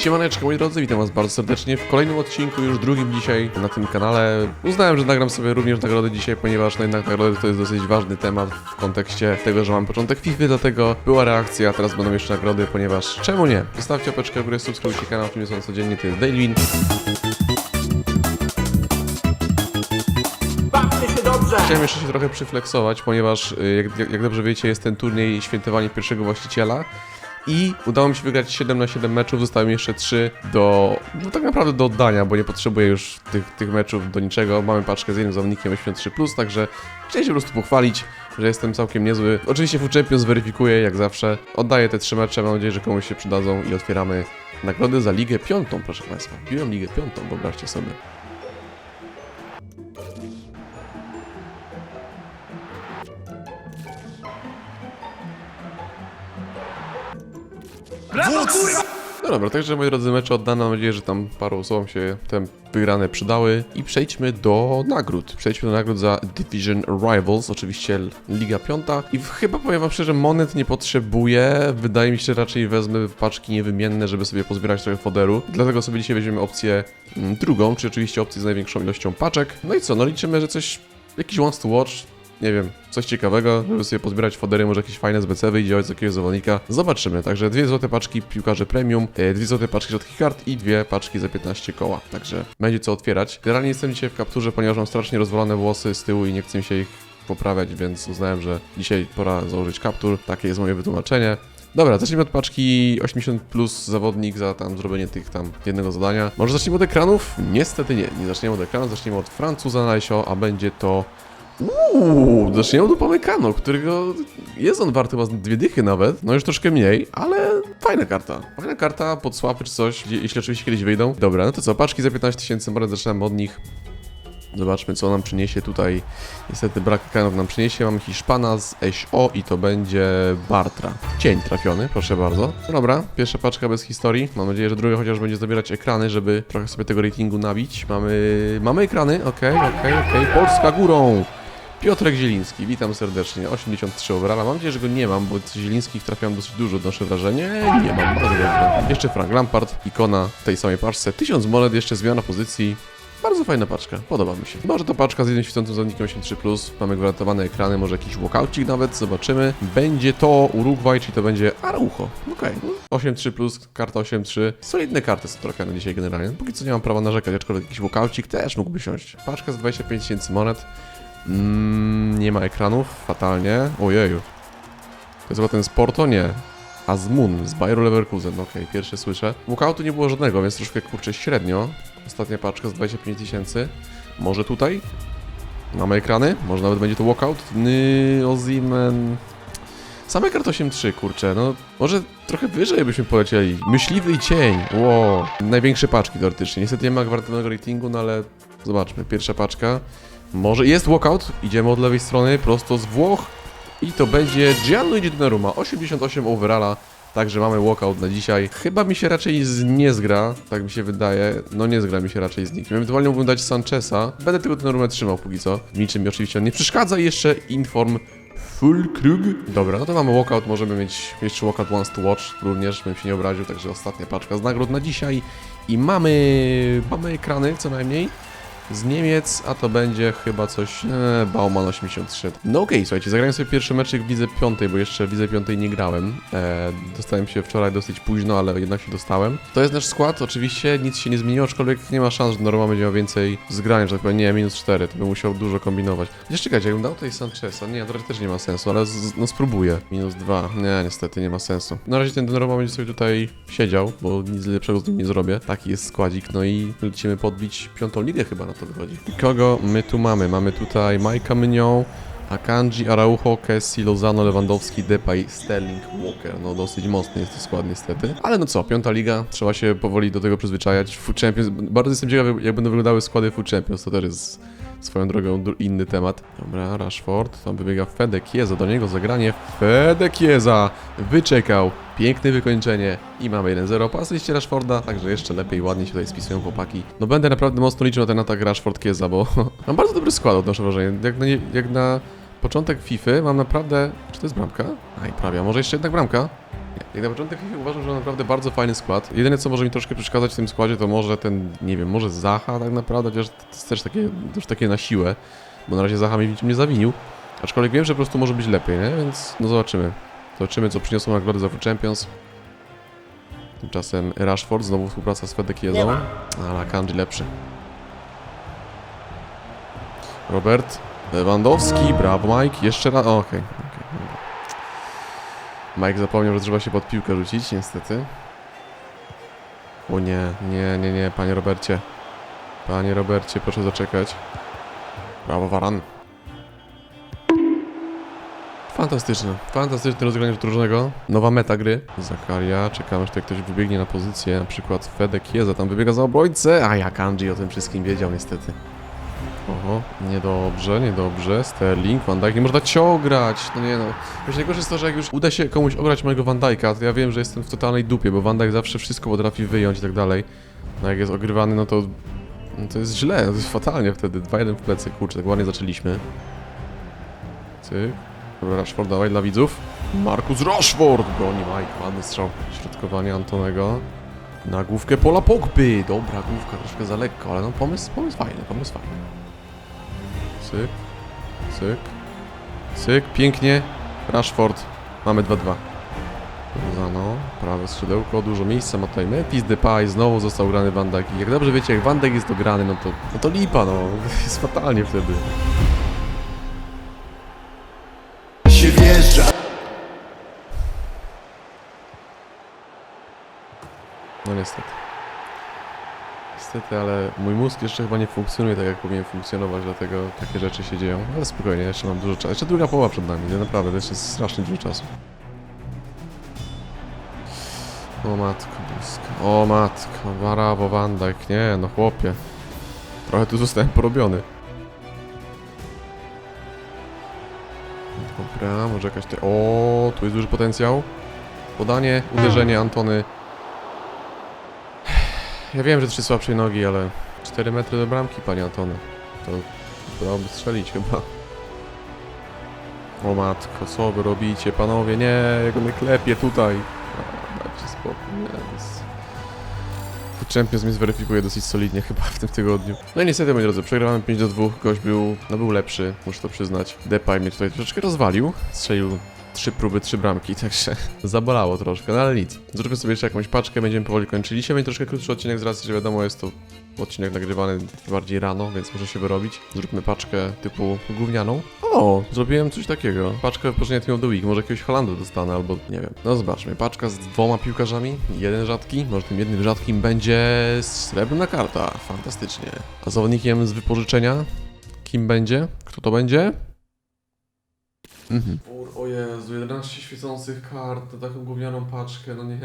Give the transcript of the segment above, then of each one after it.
Siemaneczko moi drodzy, witam was bardzo serdecznie w kolejnym odcinku, już drugim dzisiaj na tym kanale. Uznałem, że nagram sobie również nagrody dzisiaj, ponieważ no jednak nagrody to jest dosyć ważny temat w kontekście tego, że mam początek FIFA, dlatego była reakcja, a teraz będą jeszcze nagrody, ponieważ czemu nie? Zostawcie opeczkę w górę, subskrybujcie kanał, w tym jest on codziennie, to jest Daily Win. Bawmy się dobrze! Chciałem jeszcze się trochę przyflexować, ponieważ y, jak, jak, jak dobrze wiecie jest ten turniej świętowanie pierwszego właściciela i udało mi się wygrać 7 na 7 meczów, zostały mi jeszcze 3 do, no tak naprawdę do oddania, bo nie potrzebuję już tych, tych meczów do niczego. Mamy paczkę z jednym zawodnikiem 83+, także chciałem się po prostu pochwalić, że jestem całkiem niezły. Oczywiście Food Champions weryfikuję jak zawsze. Oddaję te 3 mecze, mam nadzieję, że komuś się przydadzą i otwieramy nagrody za Ligę Piątą, proszę Państwa. Piłem Ligę Piątą, wyobraźcie sobie. Brawo kurwa! No dobra, także moi drodzy, mecze oddane. Mam nadzieję, że tam paru osobom się te wygrane przydały. I przejdźmy do nagród. Przejdźmy do nagród za Division Rivals, oczywiście Liga Piąta. I chyba powiem wam szczerze, monet nie potrzebuję. Wydaje mi się, że raczej wezmę paczki niewymienne, żeby sobie pozbierać trochę foderu. Dlatego sobie dzisiaj weźmiemy opcję mm, drugą, czyli oczywiście opcję z największą ilością paczek. No i co, no liczymy, że coś, jakiś wants to watch, nie wiem, coś ciekawego, żeby sobie pozbierać fodery, może jakieś fajne z BC wyjdzie z jakiegoś zawodnika. Zobaczymy. Także dwie złote paczki piłkarzy premium, e, dwie złote paczki rzadkich kart i dwie paczki za 15 koła. Także będzie co otwierać. Generalnie jestem dzisiaj w kapturze, ponieważ mam strasznie rozwalone włosy z tyłu i nie chcę mi się ich poprawiać, więc uznałem, że dzisiaj pora założyć kaptur. Takie jest moje wytłumaczenie. Dobra, zacznijmy od paczki 80 plus zawodnik za tam zrobienie tych tam jednego zadania. Może zaczniemy od ekranów? Niestety nie, nie zaczniemy od ekranów, zaczniemy od Francuza na LSO, a będzie to Uuu, zaczniemy od Upamecano, którego jest on wart chyba dwie dychy nawet, no już troszkę mniej, ale fajna karta. Fajna karta pod słapy czy coś, je- jeśli oczywiście kiedyś wyjdą. Dobra, no to co, paczki za 15 tysięcy, może zaczynamy od nich. Zobaczmy, co nam przyniesie tutaj. Niestety brak ekranów nam przyniesie. Mamy Hiszpana z SO i to będzie Bartra. Cień trafiony, proszę bardzo. Dobra, pierwsza paczka bez historii. Mam nadzieję, że druga chociaż będzie zabierać ekrany, żeby trochę sobie tego ratingu nabić. Mamy, mamy ekrany, okej, okej, okej. Polska górą! Piotrek Zieliński, witam serdecznie. 83 overalla. Mam nadzieję, że go nie mam, bo Zielińskich trafiam dosyć dużo, odnoszę wrażenie. Nie mam, bardzo. Jeszcze Frank Lampard, ikona w tej samej paczce. 1000 monet, jeszcze zmiana pozycji. Bardzo fajna paczka, podoba mi się. Może to paczka z jednym świecącym zawodnikiem 83+, mamy gwarantowane ekrany, może jakiś walkoucik nawet, zobaczymy. Będzie to Urugwaj, czyli to będzie Araujo. Okej, no. 8.3+, karta 8.3. Solidne karty są trafiane dzisiaj generalnie. Póki co nie mam prawa narzekać, aczkolwiek jakiś walkoucik też mógłby siąść. Paczka z 25 tysięcy monet. Mm, nie ma ekranów, fatalnie. Ojeju. To jest chyba ten Sporto? Nie. Azmun z Bayeru Leverkusen, okej, pierwsze słyszę. Walkoutu nie było żadnego, więc troszkę kurczę średnio. Ostatnia paczka z 25 tysięcy. Może tutaj? Mamy ekrany? Może nawet będzie to walkout? Ozimen... Same kart 8-3, kurczę, no może trochę wyżej byśmy polecieli. Myśliwy i cień, wow. Największe paczki teoretycznie. Niestety nie ma gwarantowanego ratingu, no ale zobaczmy. Pierwsza paczka. Może jest walkout, idziemy od lewej strony, prosto z Włoch. I to będzie Gianluigi Donnarumma, 88 overalla. Także mamy walkout na dzisiaj. Chyba mi się raczej z nie zgra, tak mi się wydaje. No nie zgra mi się raczej z nikim. Ewentualnie mógłbym dać Sancheza. Będę tego Donnarumma trzymał póki co. Niczym mi oczywiście on nie przeszkadza. I jeszcze Inform Full Krug. Dobra, no to mamy walkout, możemy mieć jeszcze walkout Wants to Watch również, bym się nie obraził, także ostatnia paczka z nagród na dzisiaj. I mamy, mamy ekrany co najmniej z Niemiec, a to będzie chyba coś. E, Bauman 83. No okej, słuchajcie, zagrałem sobie pierwszy meczyk w Lidze Piątej, bo jeszcze w Lidze Piątej nie grałem. E, dostałem się wczoraj dosyć późno, ale jednak się dostałem. To jest nasz skład, oczywiście nic się nie zmieniło, aczkolwiek nie ma szans, że Norma będzie miał więcej zgrania, że tak powiem, nie, minus 4, to bym musiał dużo kombinować. Jeszcze czekajcie, jakbym dał tutaj Sancheza, nie, to też nie ma sensu, ale z, no spróbuję. Minus 2, nie, niestety nie ma sensu. Na razie ten Norma będzie sobie tutaj siedział, bo nic lepszego z nim nie zrobię. Taki jest składzik, no i lecimy podbić piątą ligę chyba na kogo my tu mamy? Mamy tutaj Majka Mynią, Akanji, Araujo, Kessi, Lozano, Lewandowski, Depay, Sterling, Walker. No dosyć mocny jest to skład niestety. Ale no co, piąta liga, trzeba się powoli do tego przyzwyczajać. Food Champions, bardzo jestem ciekawy jak będą wyglądały składy Food Champions, to też jest swoją drogą inny temat. Dobra, Rashford, tam wybiega Fede Chiesa, do niego zagranie. Fede Chiesa wyczekał. Piękne wykończenie i mamy 1-0 po asyście Rashforda, także jeszcze lepiej, ładnie się tutaj spisują chłopaki. No będę naprawdę mocno liczył na ten atak Rashford-Chiesa, bo mam bardzo dobry skład, odnoszę wrażenie. Jak na, jak na początek FIFA mam naprawdę... Czy to jest bramka? Aj, prawie, a może jeszcze jednak bramka? Jak na początek uważam, że naprawdę bardzo fajny skład. Jedyne co może mi troszkę przeszkadzać w tym składzie to może ten, nie wiem, może Zaha tak naprawdę, chociaż to jest też takie, też takie na siłę, bo na razie Zaha mi niczym nie zawinił. Aczkolwiek wiem, że po prostu może być lepiej, nie? Więc no zobaczymy. Zobaczymy co przyniosą nagrody za Food Champions. Tymczasem Rashford, znowu współpraca z Fedek Jezą. Ale Kanji lepszy. Robert Lewandowski, brawo Mike, jeszcze raz, okej. dobra. Mike zapomniał, że trzeba się pod piłkę rzucić, niestety. O nie, nie, nie, nie, panie Robercie. Panie Robercie, proszę zaczekać. Brawo Waran. Fantastyczne, fantastyczne rozegranie drużnego. Nowa meta gry. Zakaria, czekamy, aż tutaj ktoś wybiegnie na pozycję, na przykład Fedek Jeza tam wybiega za obrońcę, a jak Angie o tym wszystkim wiedział niestety. Oho, niedobrze, niedobrze. Sterling, Van Dijk, nie można cię ograć. No nie no. Wiesz, najgorsze jest to, że jak już uda się komuś ograć mojego Van Dijk'a, to ja wiem, że jestem w totalnej dupie, bo Van Dijk zawsze wszystko potrafi wyjąć i tak dalej. No jak jest ogrywany, no to... No to jest źle, to jest fatalnie wtedy. 2-1 w plecy, kurczę, tak ładnie zaczęliśmy. Cyk. Rashford dawaj dla widzów. Markus Rashford! Goni Mike, ładny strzał. Środkowanie Antonego. Na główkę Pola Pogby. Dobra, główka troszkę za lekko, ale no pomysł, pomysł fajny, pomysł fajny. Cyk, cyk, cyk, pięknie. Rashford. Mamy 2-2. Zano, prawe skrzydełko, dużo miejsca ma tutaj Memphis Depay, znowu został grany Van Dijk. Jak dobrze wiecie, jak Van Dijk jest dograny, no to, no to lipa, no. Jest fatalnie wtedy. Się wjeżdża. No niestety. Niestety, ale mój mózg jeszcze chyba nie funkcjonuje tak, jak powinien funkcjonować, dlatego takie rzeczy się dzieją. Ale spokojnie, jeszcze mam dużo czasu. Jeszcze druga połowa przed nami, nie? naprawdę, to jeszcze jest strasznie dużo czasu. O matko boska, o matko, brawo Van Dijk, nie no chłopie. Trochę tu zostałem porobiony. Dobra, może jakaś te... O, tu jest duży potencjał. Podanie, uderzenie Antony. Ja wiem, że trzy słabszej nogi, ale 4 metry do bramki, panie Antony. To dałoby strzelić chyba. O matko, co wy robicie, panowie? Nie, jak on klepie tutaj. A, Dajcie spokój, nie, Champions mnie zweryfikuje dosyć solidnie chyba w tym tygodniu. No i niestety, moi drodzy, przegrywamy 5 do 2. Gość był, no był lepszy, muszę to przyznać. Depay mnie tutaj troszeczkę rozwalił. Strzelił trzy próby, trzy bramki, także zabolało troszkę, no ale nic. Zróbmy sobie jeszcze jakąś paczkę, będziemy powoli kończyli. Dzisiaj będzie troszkę krótszy odcinek z racji, że wiadomo jest to odcinek nagrywany bardziej rano, więc może się wyrobić. Zróbmy paczkę typu gównianą. O, zrobiłem coś takiego. Paczkę of the Week, może jakiegoś Holandu dostanę, albo nie wiem. No zobaczmy, paczka z dwoma piłkarzami, jeden rzadki, może tym jednym rzadkim będzie srebrna karta, fantastycznie. A zawodnikiem z wypożyczenia, kim będzie? Kto to będzie? Mhm. Jezu, 11 świecących kart taką gównianą paczkę, no nie.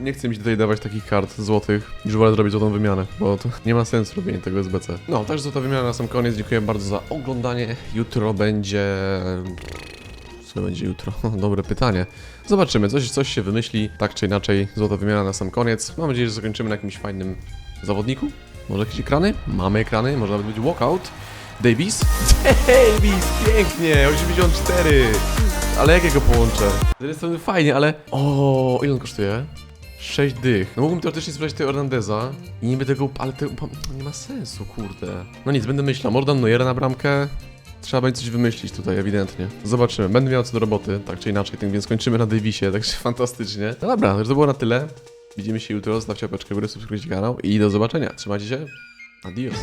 Nie chcę mi tutaj dawać takich kart złotych, niż wolę zrobić złotą wymianę, bo to nie ma sensu robienie tego SBC. No, także złota wymiana na sam koniec, dziękuję bardzo za oglądanie. Jutro będzie... Co będzie jutro? Dobre pytanie. Zobaczymy, coś, coś się wymyśli, tak czy inaczej, złota wymiana na sam koniec. Mam nadzieję, że zakończymy na jakimś fajnym zawodniku. Może jakieś ekrany? Mamy ekrany, może nawet być walkout. Davis? Davis, pięknie, 84. Ale jak ja połączę? Z jednej strony fajnie, ale... O, ile on kosztuje? 6 dych. No mógłbym teoretycznie sprzedać tego Hernandeza i niby tego... Ale tego... Nie ma sensu, kurde. No nic, będę myślał. Może dam Neuera na bramkę. Trzeba będzie coś wymyślić tutaj, ewidentnie. Zobaczymy. Będę miał co do roboty, tak czy inaczej, więc kończymy na Davisie, także fantastycznie. No dobra, to było na tyle. Widzimy się jutro, zostawcie łapeczkę w górę, subskrybujcie kanał i do zobaczenia. Trzymajcie się. Adios.